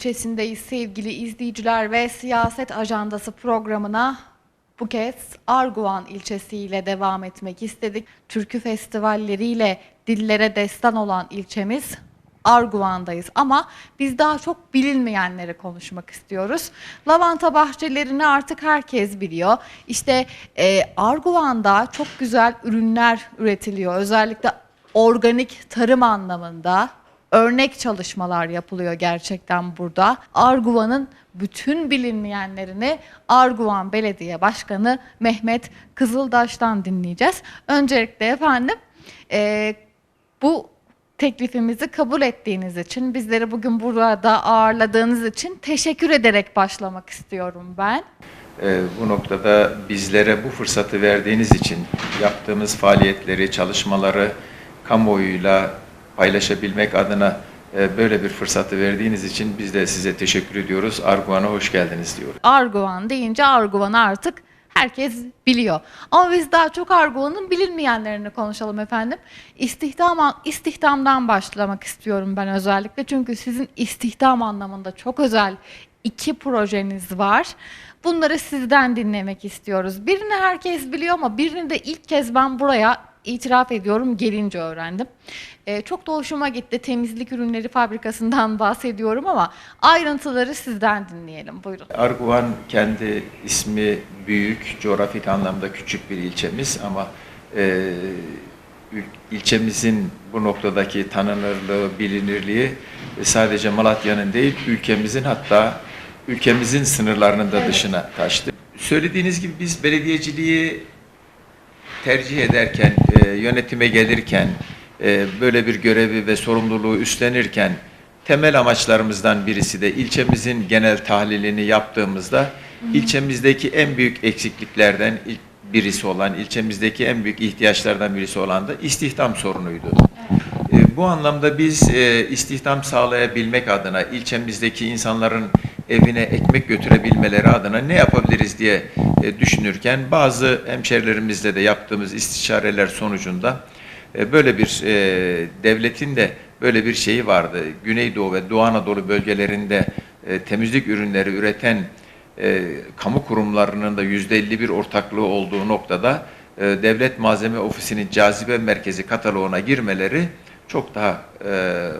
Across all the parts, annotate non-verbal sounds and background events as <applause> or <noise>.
İlçesindeyiz sevgili izleyiciler ve siyaset ajandası programına bu kez Arguvan ilçesiyle devam etmek istedik. Türkü festivalleriyle dillere destan olan ilçemiz Arguvan'dayız ama biz daha çok bilinmeyenleri konuşmak istiyoruz. Lavanta bahçelerini artık herkes biliyor. İşte e, Arguvan'da çok güzel ürünler üretiliyor. Özellikle organik tarım anlamında örnek çalışmalar yapılıyor gerçekten burada. Arguvan'ın bütün bilinmeyenlerini Arguvan Belediye Başkanı Mehmet Kızıldaş'tan dinleyeceğiz. Öncelikle efendim e, bu teklifimizi kabul ettiğiniz için, bizleri bugün burada ağırladığınız için teşekkür ederek başlamak istiyorum ben. Ee, bu noktada bizlere bu fırsatı verdiğiniz için yaptığımız faaliyetleri, çalışmaları kamuoyuyla paylaşabilmek adına e, böyle bir fırsatı verdiğiniz için biz de size teşekkür ediyoruz. Arguvan'a hoş geldiniz diyoruz. Arguvan deyince Arguvan'ı artık herkes biliyor. Ama biz daha çok Arguvan'ın bilinmeyenlerini konuşalım efendim. İstihdam, istihdamdan başlamak istiyorum ben özellikle. Çünkü sizin istihdam anlamında çok özel iki projeniz var. Bunları sizden dinlemek istiyoruz. Birini herkes biliyor ama birini de ilk kez ben buraya itiraf ediyorum gelince öğrendim. Ee, çok da hoşuma gitti. Temizlik ürünleri fabrikasından <laughs> bahsediyorum ama ayrıntıları sizden dinleyelim. Buyurun. Arguvan kendi ismi büyük, coğrafik anlamda küçük bir ilçemiz ama e, ilçemizin bu noktadaki tanınırlığı, bilinirliği e, sadece Malatya'nın değil, ülkemizin hatta ülkemizin sınırlarının da dışına taştı. Söylediğiniz gibi biz belediyeciliği tercih ederken, e, yönetime gelirken, e, böyle bir görevi ve sorumluluğu üstlenirken temel amaçlarımızdan birisi de ilçemizin genel tahlilini yaptığımızda ilçemizdeki en büyük eksikliklerden birisi olan, ilçemizdeki en büyük ihtiyaçlardan birisi olan da istihdam sorunuydu. Bu anlamda biz e, istihdam sağlayabilmek adına ilçemizdeki insanların evine ekmek götürebilmeleri adına ne yapabiliriz diye e, düşünürken bazı hemşerilerimizle de yaptığımız istişareler sonucunda e, böyle bir e, devletin de böyle bir şeyi vardı. Güneydoğu ve Doğu Anadolu bölgelerinde e, temizlik ürünleri üreten e, kamu kurumlarının da %51 ortaklığı olduğu noktada e, Devlet Malzeme Ofisi'nin cazibe merkezi kataloğuna girmeleri çok daha e,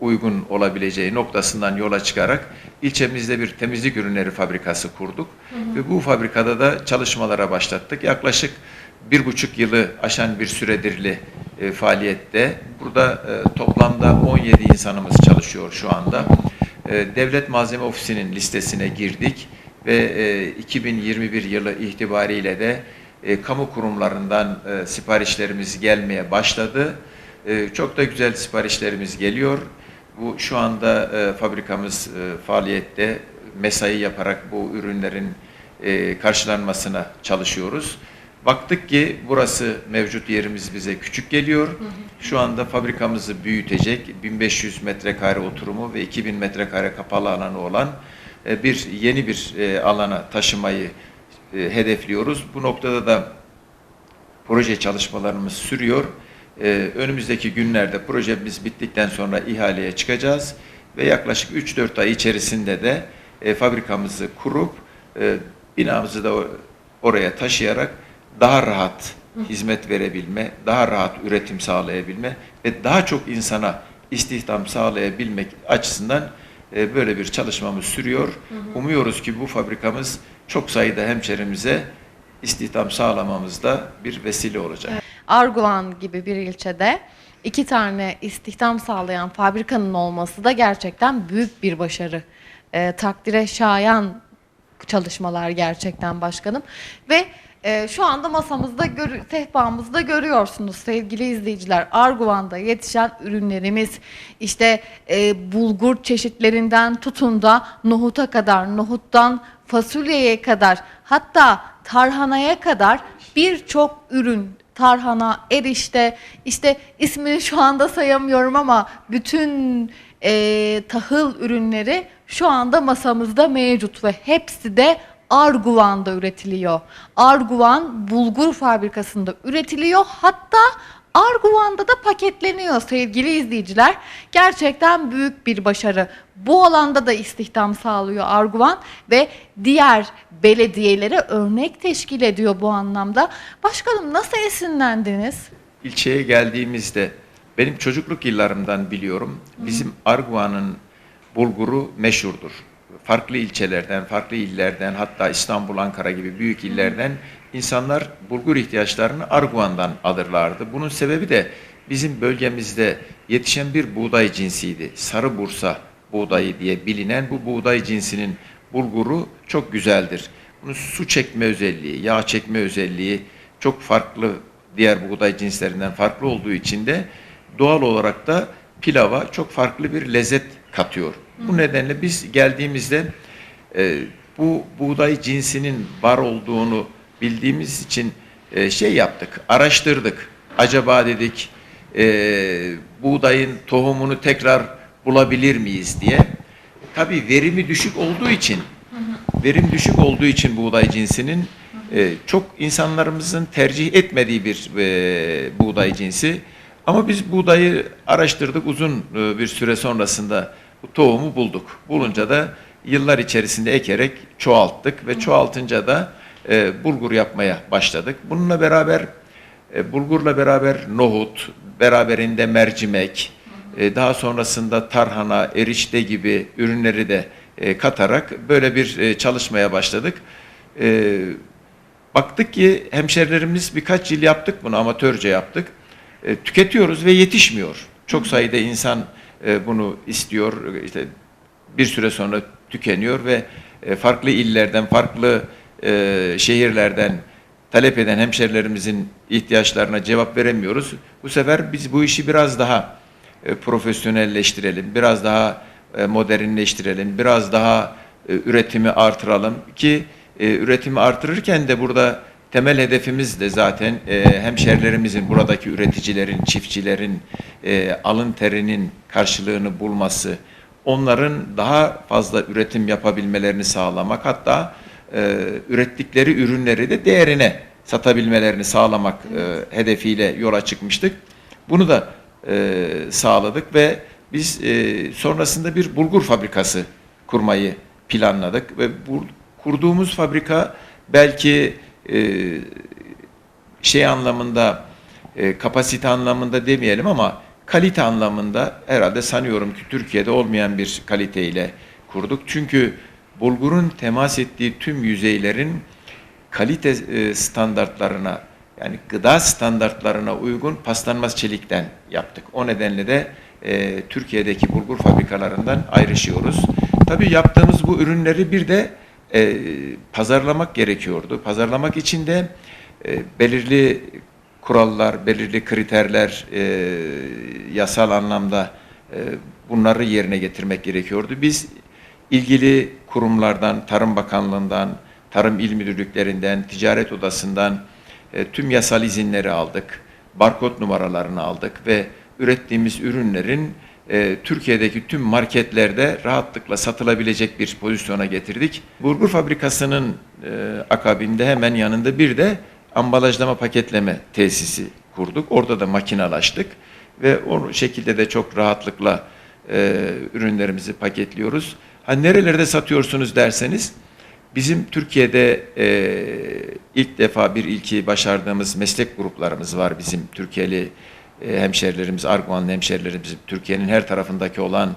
uygun olabileceği noktasından yola çıkarak ilçemizde bir temizlik ürünleri fabrikası kurduk. Ve bu fabrikada da çalışmalara başlattık. Yaklaşık bir buçuk yılı aşan bir süredirli e, faaliyette. Burada e, toplamda 17 insanımız çalışıyor şu anda. E, Devlet Malzeme Ofisi'nin listesine girdik ve e, 2021 yılı itibariyle de e, kamu kurumlarından e, siparişlerimiz gelmeye başladı. E, çok da güzel siparişlerimiz geliyor. Bu şu anda e, fabrikamız e, faaliyette mesai yaparak bu ürünlerin e, karşılanmasına çalışıyoruz. Baktık ki burası mevcut yerimiz bize küçük geliyor. Şu anda fabrikamızı büyütecek 1500 metrekare oturumu ve 2000 metrekare kapalı alanı olan e, bir yeni bir e, alana taşımayı e, hedefliyoruz. Bu noktada da proje çalışmalarımız sürüyor. Ee, önümüzdeki günlerde projemiz bittikten sonra ihaleye çıkacağız ve yaklaşık 3-4 ay içerisinde de e, fabrikamızı kurup e, binamızı da oraya taşıyarak daha rahat hizmet verebilme, daha rahat üretim sağlayabilme ve daha çok insana istihdam sağlayabilmek açısından e, böyle bir çalışmamız sürüyor. Umuyoruz ki bu fabrikamız çok sayıda hemşerimize istihdam sağlamamızda bir vesile olacak. Arguvan gibi bir ilçede iki tane istihdam sağlayan fabrikanın olması da gerçekten büyük bir başarı. Ee, takdire şayan çalışmalar gerçekten başkanım. Ve e, şu anda masamızda, gör- sehpamızda görüyorsunuz sevgili izleyiciler. Arguvan'da yetişen ürünlerimiz işte e, bulgur çeşitlerinden tutun da nohuta kadar, nohuttan fasulyeye kadar hatta tarhanaya kadar birçok ürün tarhana, erişte, işte ismini şu anda sayamıyorum ama bütün e, tahıl ürünleri şu anda masamızda mevcut ve hepsi de Arguvan'da üretiliyor. Arguvan bulgur fabrikasında üretiliyor. Hatta Arguvan'da da paketleniyor sevgili izleyiciler. Gerçekten büyük bir başarı. Bu alanda da istihdam sağlıyor Arguvan ve diğer belediyelere örnek teşkil ediyor bu anlamda. Başkanım nasıl esinlendiniz? İlçeye geldiğimizde benim çocukluk yıllarımdan biliyorum. Bizim Argua'nın bulguru meşhurdur. Farklı ilçelerden, farklı illerden hatta İstanbul, Ankara gibi büyük illerden insanlar bulgur ihtiyaçlarını Arguan'dan alırlardı. Bunun sebebi de bizim bölgemizde yetişen bir buğday cinsiydi. Sarı Bursa buğdayı diye bilinen bu buğday cinsinin bulguru çok güzeldir. Bunun su çekme özelliği, yağ çekme özelliği çok farklı diğer buğday cinslerinden farklı olduğu için de doğal olarak da pilava çok farklı bir lezzet katıyor. Bu nedenle biz geldiğimizde e, bu buğday cinsinin var olduğunu bildiğimiz için e, şey yaptık, araştırdık. Acaba dedik e, buğdayın tohumunu tekrar bulabilir miyiz diye. Tabii verimi düşük olduğu için, verim düşük olduğu için buğday cinsinin e, çok insanlarımızın tercih etmediği bir e, buğday cinsi. Ama biz buğdayı araştırdık uzun e, bir süre sonrasında bu tohumu bulduk. Bulunca da yıllar içerisinde ekerek çoğalttık ve çoğaltınca da e, bulgur yapmaya başladık. Bununla beraber e, bulgurla beraber nohut, beraberinde mercimek, e, daha sonrasında tarhana, erişte gibi ürünleri de e, katarak böyle bir e, çalışmaya başladık. E, baktık ki hemşerilerimiz birkaç yıl yaptık bunu amatörce yaptık. E, tüketiyoruz ve yetişmiyor. Çok sayıda insan e, bunu istiyor. İşte bir süre sonra tükeniyor ve e, farklı illerden, farklı e, şehirlerden talep eden hemşerilerimizin ihtiyaçlarına cevap veremiyoruz. Bu sefer biz bu işi biraz daha e, profesyonelleştirelim, biraz daha e, modernleştirelim, biraz daha e, üretimi artıralım ki e, üretimi artırırken de burada temel hedefimiz de zaten e, hemşerilerimizin, buradaki üreticilerin, çiftçilerin e, alın terinin karşılığını bulması, onların daha fazla üretim yapabilmelerini sağlamak, hatta e, ürettikleri ürünleri de değerine satabilmelerini sağlamak e, hedefiyle yola çıkmıştık. Bunu da e, sağladık ve biz e, sonrasında bir bulgur fabrikası kurmayı planladık ve bu kurduğumuz fabrika belki e, şey anlamında e, kapasite anlamında demeyelim ama kalite anlamında herhalde sanıyorum ki Türkiye'de olmayan bir kaliteyle kurduk. Çünkü bulgurun temas ettiği tüm yüzeylerin kalite e, standartlarına yani gıda standartlarına uygun paslanmaz çelikten yaptık. O nedenle de e, Türkiye'deki bulgur fabrikalarından ayrışıyoruz. Tabii yaptığımız bu ürünleri bir de e, pazarlamak gerekiyordu. Pazarlamak için de e, belirli kurallar, belirli kriterler, e, yasal anlamda e, bunları yerine getirmek gerekiyordu. Biz ilgili kurumlardan, Tarım Bakanlığı'ndan, Tarım İl Müdürlüklerinden, Ticaret Odası'ndan e, tüm yasal izinleri aldık, barkod numaralarını aldık ve ürettiğimiz ürünlerin e, Türkiye'deki tüm marketlerde rahatlıkla satılabilecek bir pozisyona getirdik. Bulgur fabrikasının e, akabinde hemen yanında bir de ambalajlama paketleme tesisi kurduk. Orada da makinalaştık ve o şekilde de çok rahatlıkla e, ürünlerimizi paketliyoruz. Ha nerelerde satıyorsunuz derseniz bizim Türkiye'de e, ilk defa bir ilki başardığımız meslek gruplarımız var bizim Türkiye'li e, hemşerilerimiz, Arguanlı hemşerilerimiz, Türkiye'nin her tarafındaki olan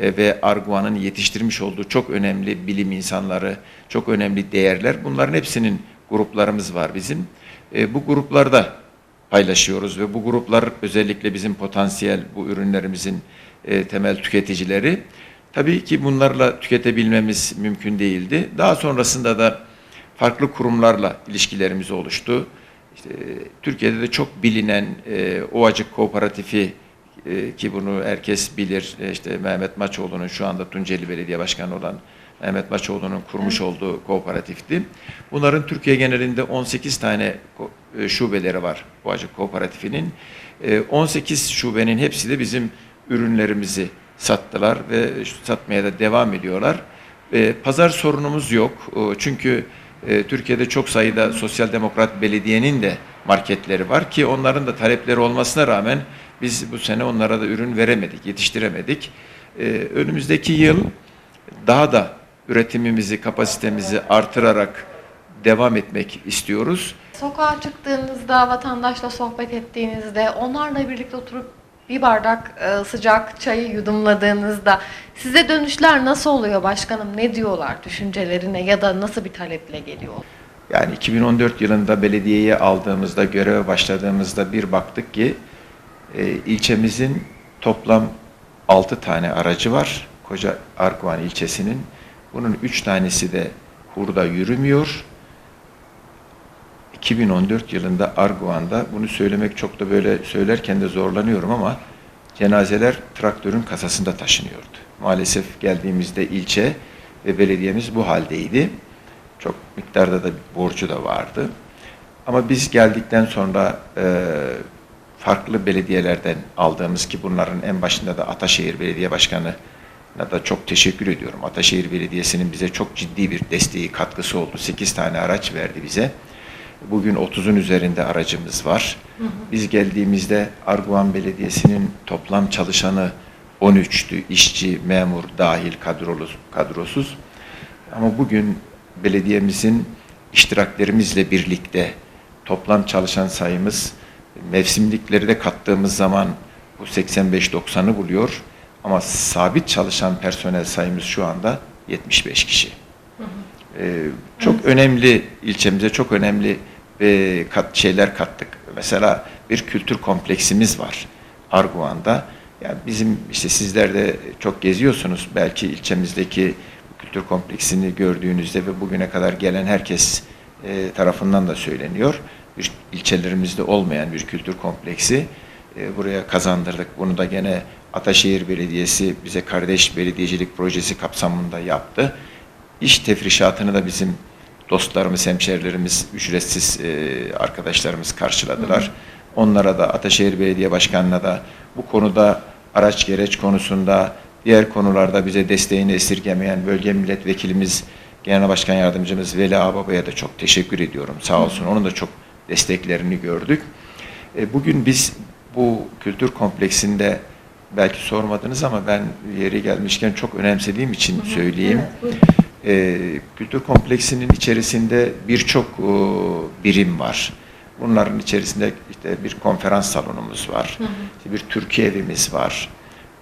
e, ve Arguan'ın yetiştirmiş olduğu çok önemli bilim insanları, çok önemli değerler. Bunların hepsinin gruplarımız var bizim. E, bu gruplarda paylaşıyoruz ve bu gruplar özellikle bizim potansiyel bu ürünlerimizin e, temel tüketicileri. Tabii ki bunlarla tüketebilmemiz mümkün değildi. Daha sonrasında da farklı kurumlarla ilişkilerimiz oluştu. İşte, Türkiye'de de çok bilinen e, Ovacık Kooperatifi e, ki bunu herkes bilir. E, işte Mehmet Maçoğlu'nun şu anda Tunceli Belediye Başkanı olan Mehmet Maçoğlu'nun kurmuş olduğu kooperatifti. Bunların Türkiye genelinde 18 tane e, şubeleri var Ovacık Kooperatifi'nin. E, 18 şubenin hepsi de bizim ürünlerimizi sattılar ve satmaya da devam ediyorlar. E, pazar sorunumuz yok. E, çünkü E, Türkiye'de çok sayıda sosyal demokrat belediyenin de marketleri var ki onların da talepleri olmasına rağmen biz bu sene onlara da ürün veremedik, yetiştiremedik. E, önümüzdeki yıl daha da üretimimizi, kapasitemizi artırarak devam etmek istiyoruz. Sokağa çıktığınızda, vatandaşla sohbet ettiğinizde, onlarla birlikte oturup bir bardak e, sıcak çayı yudumladığınızda size dönüşler nasıl oluyor başkanım? Ne diyorlar düşüncelerine ya da nasıl bir taleple geliyor? Yani 2014 yılında belediyeye aldığımızda, göreve başladığımızda bir baktık ki e, ilçemizin toplam 6 tane aracı var. Koca Arguvan ilçesinin. Bunun 3 tanesi de hurda yürümüyor. 2014 yılında Arguvan'da bunu söylemek çok da böyle söylerken de zorlanıyorum ama cenazeler traktörün kasasında taşınıyordu. Maalesef geldiğimizde ilçe ve belediyemiz bu haldeydi. Çok miktarda da borcu da vardı. Ama biz geldikten sonra e, farklı belediyelerden aldığımız ki bunların en başında da Ataşehir Belediye Başkanı da çok teşekkür ediyorum. Ataşehir Belediyesi'nin bize çok ciddi bir desteği, katkısı oldu. 8 tane araç verdi bize. Bugün 30'un üzerinde aracımız var. Biz geldiğimizde Arguvan Belediyesi'nin toplam çalışanı 13'tü. işçi, memur dahil kadrolu, kadrosuz. Ama bugün belediyemizin iştiraklerimizle birlikte toplam çalışan sayımız mevsimlikleri de kattığımız zaman bu 85-90'ı buluyor. Ama sabit çalışan personel sayımız şu anda 75 kişi. Ee, çok önemli ilçemize çok önemli e, kat, şeyler kattık. Mesela bir kültür kompleksimiz var Arguvan'da. Yani bizim işte sizler de çok geziyorsunuz. Belki ilçemizdeki kültür kompleksini gördüğünüzde ve bugüne kadar gelen herkes e, tarafından da söyleniyor. Bir ilçelerimizde olmayan bir kültür kompleksi e, buraya kazandırdık. Bunu da gene Ataşehir Belediyesi bize kardeş belediyecilik projesi kapsamında yaptı. İş tefrişatını da bizim dostlarımız, hemşerilerimiz, ücretsiz e, arkadaşlarımız karşıladılar. Onlara da Ataşehir Belediye Başkanı'na da bu konuda araç gereç konusunda diğer konularda bize desteğini esirgemeyen bölge milletvekilimiz, genel başkan yardımcımız Veli Ağbaba'ya da çok teşekkür ediyorum. Sağ olsun. Onun da çok desteklerini gördük. E, bugün biz bu kültür kompleksinde belki sormadınız ama ben yeri gelmişken çok önemsediğim için söyleyeyim. E, kültür kompleksinin içerisinde birçok e, birim var. Bunların içerisinde işte bir konferans salonumuz var. işte bir Türkiye evimiz var.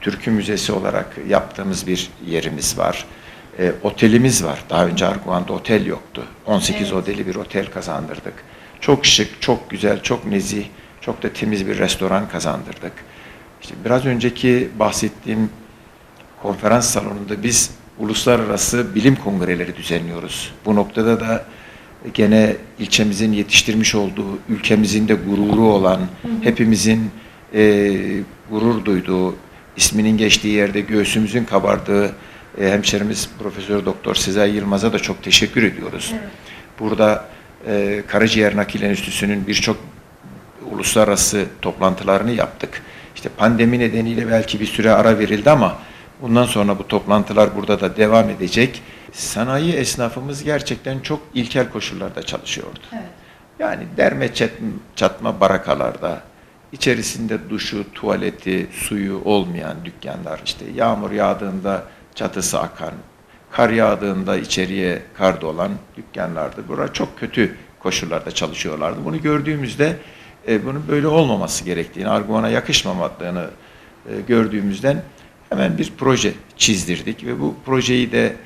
Türkü Müzesi olarak yaptığımız bir yerimiz var. E, otelimiz var. Daha önce Arguvan'da otel yoktu. 18 Evet. odeli bir otel kazandırdık. Çok şık, çok güzel, çok nezih, çok da temiz bir restoran kazandırdık. İşte biraz önceki bahsettiğim konferans salonunda biz uluslararası bilim kongreleri düzenliyoruz. Bu noktada da gene ilçemizin yetiştirmiş olduğu, ülkemizin de gururu olan, hepimizin e, gurur duyduğu, isminin geçtiği yerde göğsümüzün kabardığı e, hemşerimiz Profesör Doktor Sezai Yılmaz'a da çok teşekkür ediyoruz. Burada e, Karaciğer Nakil Enstitüsü'nün birçok uluslararası toplantılarını yaptık. İşte pandemi nedeniyle belki bir süre ara verildi ama bundan sonra bu toplantılar burada da devam edecek. Sanayi esnafımız gerçekten çok ilkel koşullarda çalışıyordu. Evet. Yani derme çatma barakalarda, içerisinde duşu, tuvaleti, suyu olmayan dükkanlar, işte yağmur yağdığında çatısı akan, kar yağdığında içeriye kar dolan dükkanlardı. Burada çok kötü koşullarda çalışıyorlardı. Bunu gördüğümüzde e, bunun böyle olmaması gerektiğini, Arguvan'a yakışmamadığını e, gördüğümüzden hemen bir proje çizdirdik ve bu projeyi de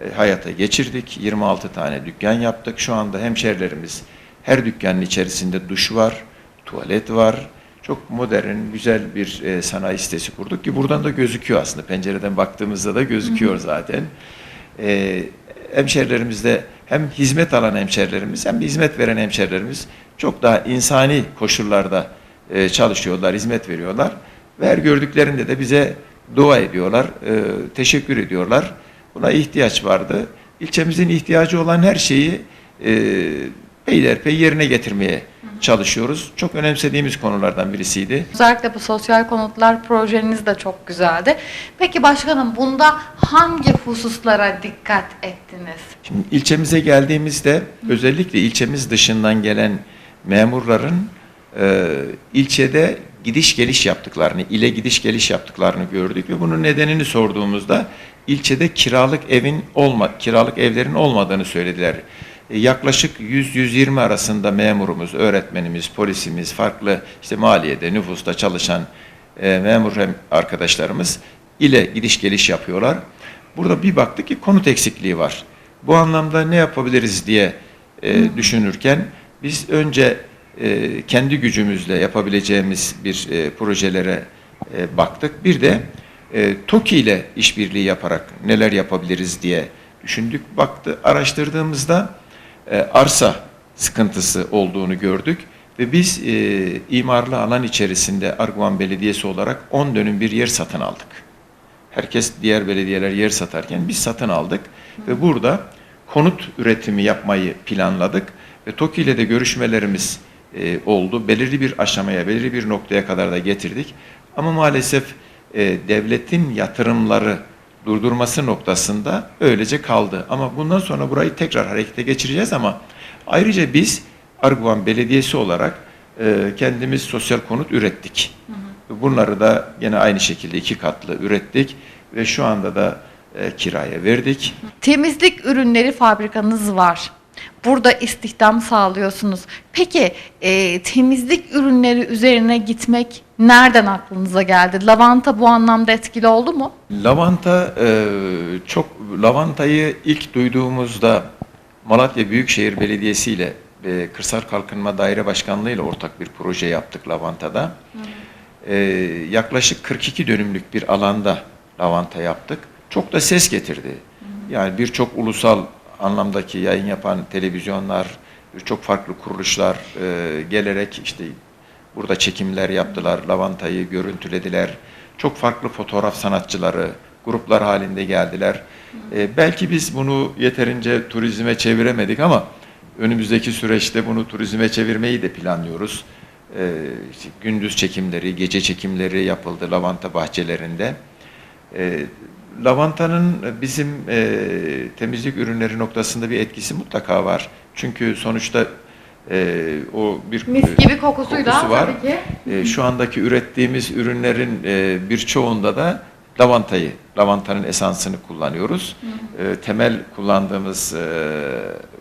e, hayata geçirdik. 26 tane dükkan yaptık. Şu anda hemşerilerimiz her dükkanın içerisinde duş var, tuvalet var. Çok modern, güzel bir e, sanayi sitesi kurduk ki buradan da gözüküyor aslında. Pencereden baktığımızda da gözüküyor zaten. E, hemşerilerimizde hem hizmet alan hemşerilerimiz hem de hizmet veren hemşerilerimiz çok daha insani koşullarda e, çalışıyorlar, hizmet veriyorlar. Ve her gördüklerinde de bize dua ediyorlar, e, teşekkür ediyorlar. Buna ihtiyaç vardı. İlçemizin ihtiyacı olan her şeyi e, peyderpey yerine getirmeye çalışıyoruz. Çok önemsediğimiz konulardan birisiydi. Özellikle bu sosyal konutlar projeniz de çok güzeldi. Peki başkanım bunda hangi hususlara dikkat ettiniz? Şimdi ilçemize geldiğimizde özellikle ilçemiz dışından gelen memurların e, ilçede gidiş geliş yaptıklarını, ile gidiş geliş yaptıklarını gördük ve bunun nedenini sorduğumuzda ilçede kiralık evin olma, kiralık evlerin olmadığını söylediler. E, yaklaşık 100-120 arasında memurumuz, öğretmenimiz, polisimiz, farklı işte maliyede, nüfusta çalışan e, memur arkadaşlarımız ile gidiş geliş yapıyorlar. Burada bir baktık ki konut eksikliği var. Bu anlamda ne yapabiliriz diye e, düşünürken biz önce e, kendi gücümüzle yapabileceğimiz bir e, projelere e, baktık. Bir de e, TOKİ ile işbirliği yaparak neler yapabiliriz diye düşündük. Baktı, araştırdığımızda arsa sıkıntısı olduğunu gördük ve biz e, imarlı alan içerisinde Arguvan Belediyesi olarak 10 dönüm bir yer satın aldık. Herkes diğer belediyeler yer satarken biz satın aldık ve burada konut üretimi yapmayı planladık ve TOKİ ile de görüşmelerimiz e, oldu. Belirli bir aşamaya, belirli bir noktaya kadar da getirdik. Ama maalesef e, devletin yatırımları durdurması noktasında öylece kaldı. Ama bundan sonra burayı tekrar harekete geçireceğiz ama ayrıca biz Arguvan Belediyesi olarak e, kendimiz sosyal konut ürettik. Bunları da yine aynı şekilde iki katlı ürettik ve şu anda da e, kiraya verdik. Temizlik ürünleri fabrikanız var. Burada istihdam sağlıyorsunuz. Peki e, temizlik ürünleri üzerine gitmek nereden aklınıza geldi? Lavanta bu anlamda etkili oldu mu? Lavanta e, çok lavantayı ilk duyduğumuzda Malatya Büyükşehir Belediyesi ile e, Kırsal Kalkınma Daire Başkanlığı ile ortak bir proje yaptık Lavanta'da. E, yaklaşık 42 dönümlük bir alanda lavanta yaptık. Çok da ses getirdi. Yani birçok ulusal anlamdaki yayın yapan televizyonlar, birçok farklı kuruluşlar e, gelerek işte burada çekimler yaptılar, lavantayı görüntülediler. Çok farklı fotoğraf sanatçıları, gruplar halinde geldiler. E, belki biz bunu yeterince turizme çeviremedik ama önümüzdeki süreçte bunu turizme çevirmeyi de planlıyoruz. E, işte gündüz çekimleri, gece çekimleri yapıldı lavanta bahçelerinde. E, lavantanın bizim e, temizlik ürünleri noktasında bir etkisi mutlaka var. Çünkü sonuçta e, o bir Mis e, gibi kokusuyla kokusu var. tabii ki. E, şu andaki ürettiğimiz ürünlerin e, birçoğunda da lavantayı, lavantanın esansını kullanıyoruz. E, temel kullandığımız e,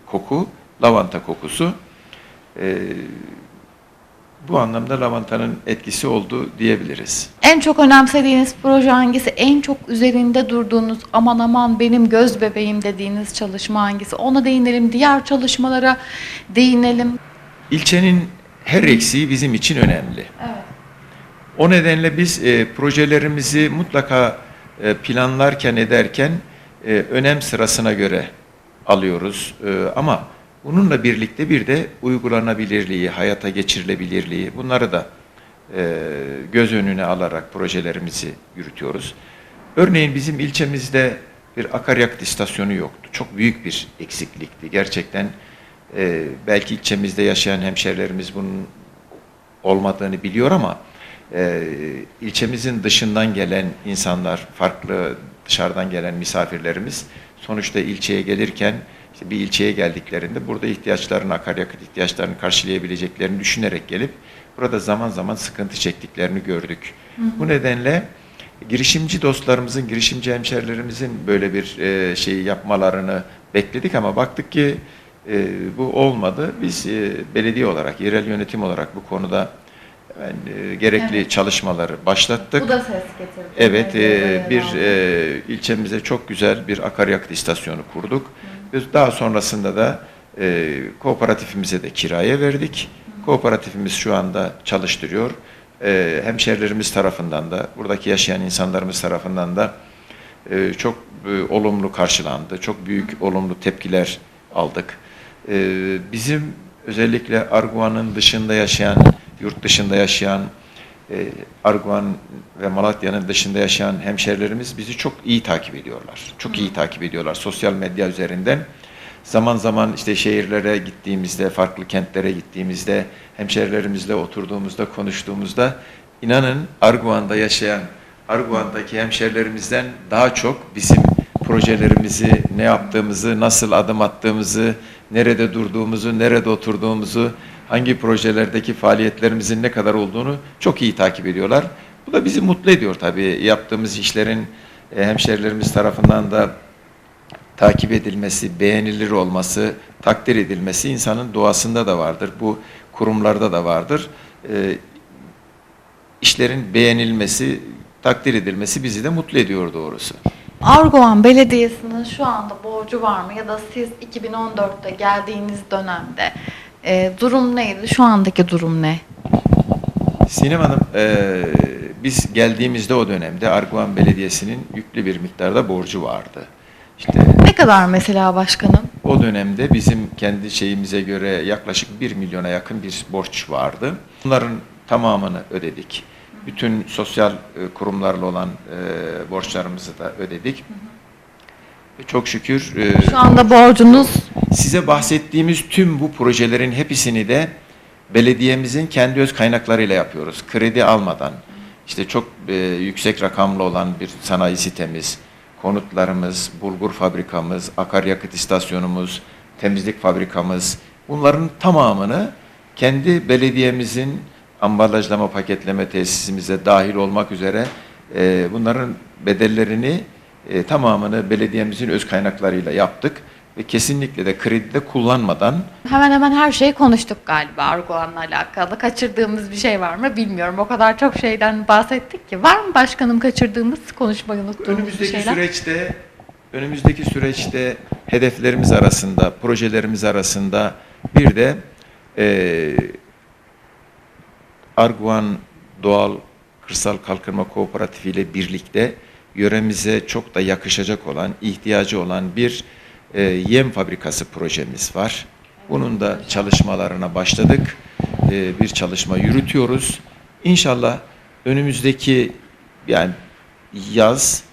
koku lavanta kokusu. E, bu anlamda lavantanın etkisi oldu diyebiliriz. En çok önemsediğiniz proje hangisi? En çok üzerinde durduğunuz aman aman benim göz bebeğim dediğiniz çalışma hangisi? Ona değinelim, diğer çalışmalara değinelim. İlçenin her eksiği bizim için önemli. Evet. O nedenle biz e, projelerimizi mutlaka e, planlarken ederken e, önem sırasına göre alıyoruz. E, ama bununla birlikte bir de uygulanabilirliği, hayata geçirilebilirliği bunları da e, göz önüne alarak projelerimizi yürütüyoruz. Örneğin bizim ilçemizde bir akaryakıt istasyonu yoktu. Çok büyük bir eksiklikti. Gerçekten e, belki ilçemizde yaşayan hemşerilerimiz bunun olmadığını biliyor ama e, ilçemizin dışından gelen insanlar, farklı dışarıdan gelen misafirlerimiz sonuçta ilçeye gelirken işte bir ilçeye geldiklerinde burada ihtiyaçlarını, akaryakıt ihtiyaçlarını karşılayabileceklerini düşünerek gelip burada zaman zaman sıkıntı çektiklerini gördük. Bu nedenle girişimci dostlarımızın, girişimci hemşerilerimizin böyle bir e, şeyi yapmalarını bekledik ama baktık ki e, bu olmadı. Biz e, belediye olarak, yerel yönetim olarak bu konuda ben, e, gerekli Evet. çalışmaları başlattık. Bu da ses getirdi. Evet, e, bir e, ilçemize çok güzel bir akaryakıt istasyonu kurduk. Ve daha sonrasında da e, kooperatifimize de kiraya verdik. Kooperatifimiz şu anda çalıştırıyor. E, hemşerilerimiz tarafından da, buradaki yaşayan insanlarımız tarafından da e, çok e, olumlu karşılandı. Çok büyük olumlu tepkiler aldık. E, bizim özellikle Arguvan'ın dışında yaşayan, yurt dışında yaşayan, e, Arguvan ve Malatya'nın dışında yaşayan hemşerilerimiz bizi çok iyi takip ediyorlar. Çok iyi takip ediyorlar sosyal medya üzerinden. Zaman zaman işte şehirlere gittiğimizde, farklı kentlere gittiğimizde, hemşerilerimizle oturduğumuzda, konuştuğumuzda inanın Arguvan'da yaşayan, Arguvan'daki hemşerilerimizden daha çok bizim projelerimizi, ne yaptığımızı, nasıl adım attığımızı, nerede durduğumuzu, nerede oturduğumuzu, hangi projelerdeki faaliyetlerimizin ne kadar olduğunu çok iyi takip ediyorlar. Bu da bizi mutlu ediyor tabii. Yaptığımız işlerin e, hemşerilerimiz tarafından da takip edilmesi, beğenilir olması, takdir edilmesi insanın doğasında da vardır. Bu kurumlarda da vardır. E, işlerin beğenilmesi, takdir edilmesi bizi de mutlu ediyor doğrusu. Arguvan Belediyesi'nin şu anda borcu var mı? Ya da siz 2014'te geldiğiniz dönemde e, durum neydi? Şu andaki durum ne? Sinem Hanım, e, biz geldiğimizde o dönemde Arguvan Belediyesi'nin yüklü bir miktarda borcu vardı. İşte Ne kadar mesela başkanım? o dönemde bizim kendi şeyimize göre yaklaşık 1 milyona yakın bir borç vardı. Bunların tamamını ödedik. Bütün sosyal e, kurumlarla olan e, borçlarımızı da ödedik. Ve Çok şükür e, Şu anda borcunuz Size bahsettiğimiz tüm bu projelerin hepsini de belediyemizin kendi öz kaynaklarıyla yapıyoruz. Kredi almadan. İşte çok e, yüksek rakamlı olan bir sanayi sitemiz, konutlarımız, bulgur fabrikamız, akaryakıt istasyonumuz, temizlik fabrikamız bunların tamamını kendi belediyemizin ambalajlama paketleme tesisimize dahil olmak üzere e, bunların bedellerini e, tamamını belediyemizin öz kaynaklarıyla yaptık ve kesinlikle de kredide kullanmadan hemen hemen her şeyi konuştuk galiba Arguvan'la alakalı. Kaçırdığımız bir şey var mı bilmiyorum. O kadar çok şeyden bahsettik ki. Var mı başkanım kaçırdığımız, konuşmayı unuttuğumuz bir önümüzdeki şeyler? süreçte önümüzdeki süreçte hedeflerimiz arasında, projelerimiz arasında bir de e, Arguvan Doğal Kırsal Kalkınma Kooperatifi ile birlikte yöremize çok da yakışacak olan, ihtiyacı olan bir e, yem fabrikası projemiz var. Bunun da çalışmalarına başladık. E, bir çalışma yürütüyoruz. İnşallah önümüzdeki yani yaz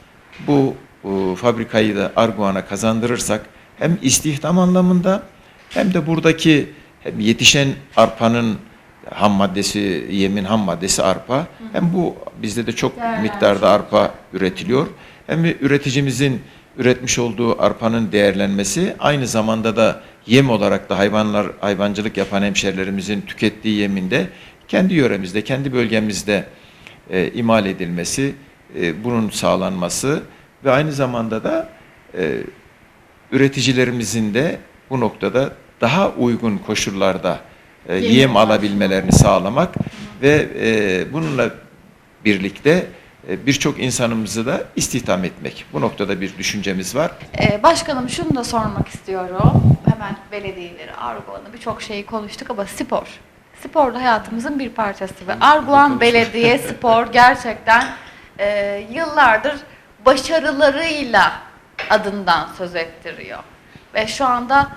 bu e, fabrikayı da Arguvan'a kazandırırsak hem istihdam anlamında hem de buradaki hem yetişen arpanın ham maddesi, yemin ham maddesi arpa. Hem bu bizde de çok miktarda arpa üretiliyor. Hem de üreticimizin üretmiş olduğu arpanın değerlenmesi aynı zamanda da yem olarak da hayvanlar hayvancılık yapan hemşerilerimizin tükettiği yeminde kendi yöremizde, kendi bölgemizde e, imal edilmesi, e, bunun sağlanması ve aynı zamanda da e, üreticilerimizin de bu noktada daha uygun koşullarda e, Yem alabilmelerini sağlamak ve e, bununla birlikte e, birçok insanımızı da istihdam etmek. Bu noktada bir düşüncemiz var. Ee, başkanım şunu da sormak istiyorum. Hemen belediyeleri, Arguvan'ı birçok şeyi konuştuk ama spor. Spor da hayatımızın bir parçası ve Arguvan Belediye Spor <laughs> gerçekten e, yıllardır başarılarıyla adından söz ettiriyor. Ve şu anda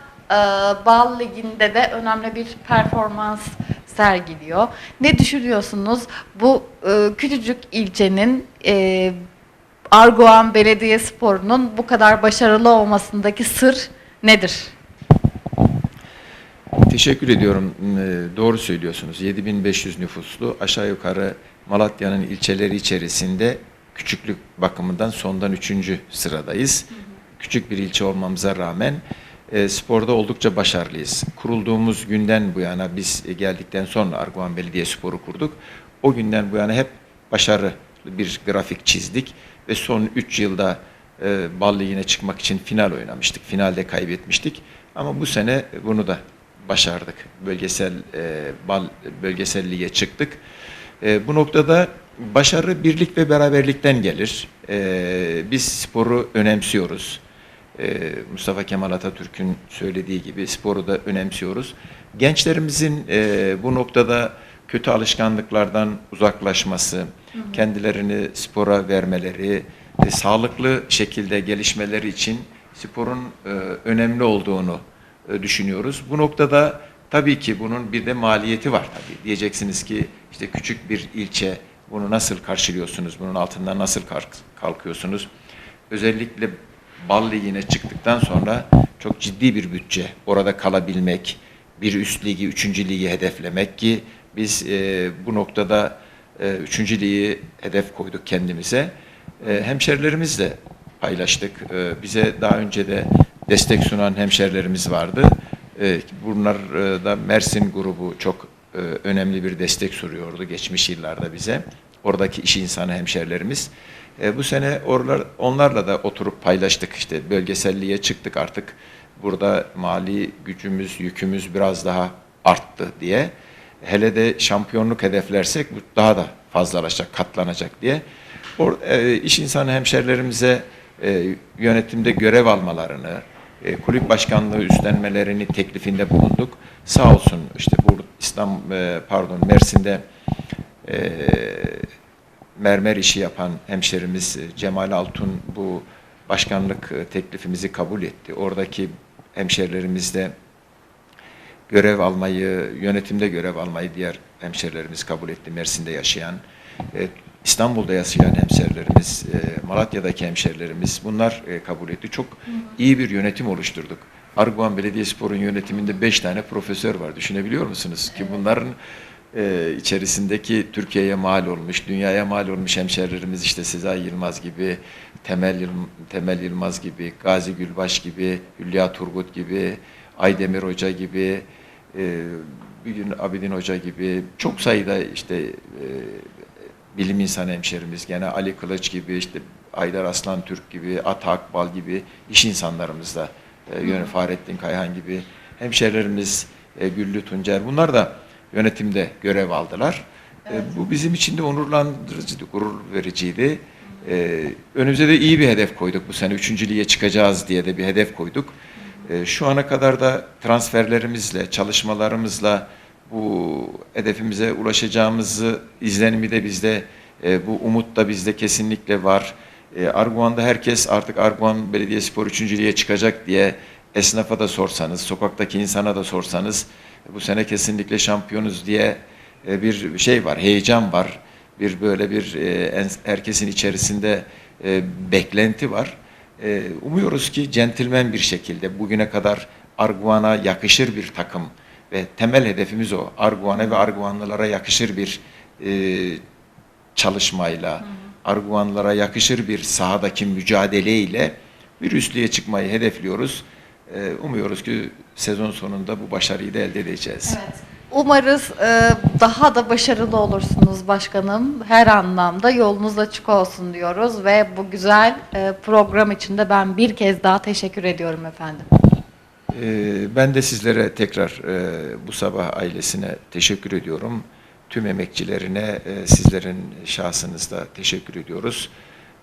Bal Ligi'nde de önemli bir performans sergiliyor. Ne düşünüyorsunuz bu e, küçücük ilçenin e, Arguvan Belediyespor'un bu kadar başarılı olmasındaki sır nedir? Teşekkür ediyorum. Ee, Doğru söylüyorsunuz. 7500 nüfuslu aşağı yukarı Malatya'nın ilçeleri içerisinde küçüklük bakımından sondan üçüncü sıradayız. Küçük bir ilçe olmamıza rağmen e, sporda oldukça başarılıyız. Kurulduğumuz günden bu yana biz geldikten sonra Arguvan Belediye Sporu kurduk. O günden bu yana hep başarılı bir grafik çizdik ve son 3 yılda e, Bal Ligi'ne çıkmak için final oynamıştık. Finalde kaybetmiştik. Ama bu sene bunu da başardık. Bölgesel e, bal bölgesel lige çıktık. E, bu noktada başarı birlik ve beraberlikten gelir. E, biz sporu önemsiyoruz. E, Mustafa Kemal Atatürk'ün söylediği gibi sporu da önemsiyoruz. Gençlerimizin e, bu noktada kötü alışkanlıklardan uzaklaşması, kendilerini spora vermeleri, e, sağlıklı şekilde gelişmeleri için sporun e, önemli olduğunu e, düşünüyoruz. Bu noktada tabii ki bunun bir de maliyeti var tabii. Diyeceksiniz ki işte küçük bir ilçe bunu nasıl karşılıyorsunuz? Bunun altından nasıl kalk- kalkıyorsunuz? Özellikle Bal Ligi'ne çıktıktan sonra çok ciddi bir bütçe. Orada kalabilmek, bir üst ligi, üçüncü ligi hedeflemek ki biz e, bu noktada e, üçüncü ligi hedef koyduk kendimize. E, hemşerilerimizle paylaştık. E, bize daha önce de destek sunan hemşerilerimiz vardı. E, bunlar e, da Mersin grubu çok e, önemli bir destek sunuyordu geçmiş yıllarda bize. Oradaki iş insanı hemşerilerimiz. E, bu sene oralar, onlarla da oturup paylaştık işte bölgeselliğe çıktık artık. Burada mali gücümüz, yükümüz biraz daha arttı diye. Hele de şampiyonluk hedeflersek bu daha da fazlalaşacak, katlanacak diye. Or, e, iş insanı hemşerilerimize e, yönetimde görev almalarını, e, kulüp başkanlığı üstlenmelerini teklifinde bulunduk. Sağ olsun işte bu İslam e, pardon Mersin'de e, mermer işi yapan hemşerimiz e, Cemal Altun bu başkanlık e, teklifimizi kabul etti. Oradaki hemşerilerimiz de görev almayı, yönetimde görev almayı diğer hemşerilerimiz kabul etti. Mersin'de yaşayan, e, İstanbul'da yaşayan hemşerilerimiz, Malatya'daki hemşerilerimiz bunlar kabul etti. Çok iyi bir yönetim oluşturduk. Arguvan Belediyespor'un yönetiminde beş tane profesör var. Düşünebiliyor musunuz? Ki bunların e, içerisindeki Türkiye'ye mal olmuş, dünyaya mal olmuş hemşerilerimiz işte Sezai Yılmaz gibi, Temel, Temel Yılmaz gibi, Gazi Gülbaş gibi, Hülya Turgut gibi, Aydemir Hoca gibi, e, bir gün Abidin Hoca gibi çok sayıda işte e, bilim insanı hemşerimiz, gene Ali Kılıç gibi, işte Aydar Aslan Türk gibi, Ata Akbal gibi iş insanlarımız da, e, Fahrettin Kayhan gibi hemşerilerimiz, e, Güllü Tuncer, bunlar da yönetimde görev aldılar. E, bu bizim için de onurlandırıcıydı, gurur vericiydi. E, önümüze de iyi bir hedef koyduk bu sene. Üçüncü lige çıkacağız diye de bir hedef koyduk. E, şu ana kadar da transferlerimizle, çalışmalarımızla bu hedefimize ulaşacağımızı izlenimi de bizde, e, bu umut da bizde kesinlikle var. E, Arguvan'da herkes artık Arguvan Belediyespor 3. Ligi'ye çıkacak diye esnafa da sorsanız, sokaktaki insana da sorsanız bu sene kesinlikle şampiyonuz diye e, bir şey var, heyecan var. Bir böyle bir e, herkesin içerisinde e, beklenti var. Umuyoruz ki centilmen bir şekilde bugüne kadar Arguvan'a yakışır bir takım ve temel hedefimiz o. Arguvan'a ve Arguvanlılara yakışır bir çalışmayla, Arguvanlılara yakışır bir sahadaki mücadeleyle bir üstlüğe çıkmayı hedefliyoruz. E, umuyoruz ki sezon sonunda bu başarıyı da elde edeceğiz. Umarız e, daha da başarılı olursunuz başkanım. Her anlamda yolunuz açık olsun diyoruz ve bu güzel e, program için de ben bir kez daha teşekkür ediyorum efendim. Ee, Ben de sizlere tekrar e, bu sabah ailesine teşekkür ediyorum. Tüm emekçilerine e, sizlerin şahsınızda teşekkür ediyoruz.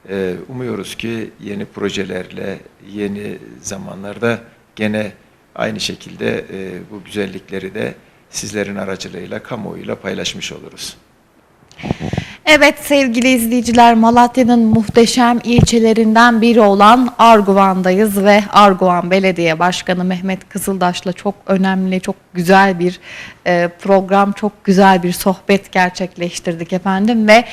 E, Umuyoruz ki yeni projelerle, yeni zamanlarda gene aynı şekilde e, bu güzellikleri de sizlerin aracılığıyla, kamuoyuyla paylaşmış oluruz. Evet sevgili izleyiciler Malatya'nın muhteşem ilçelerinden biri olan Arguvan'dayız ve Arguvan Belediye Başkanı Mehmet Kızıldaş'la çok önemli, çok güzel bir e, program, çok güzel bir sohbet gerçekleştirdik efendim ve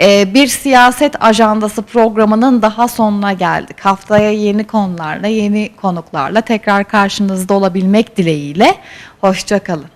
e, bir siyaset ajandası programının daha sonuna geldik. Haftaya yeni konularla, yeni konuklarla tekrar karşınızda olabilmek dileğiyle. Hoşçakalın.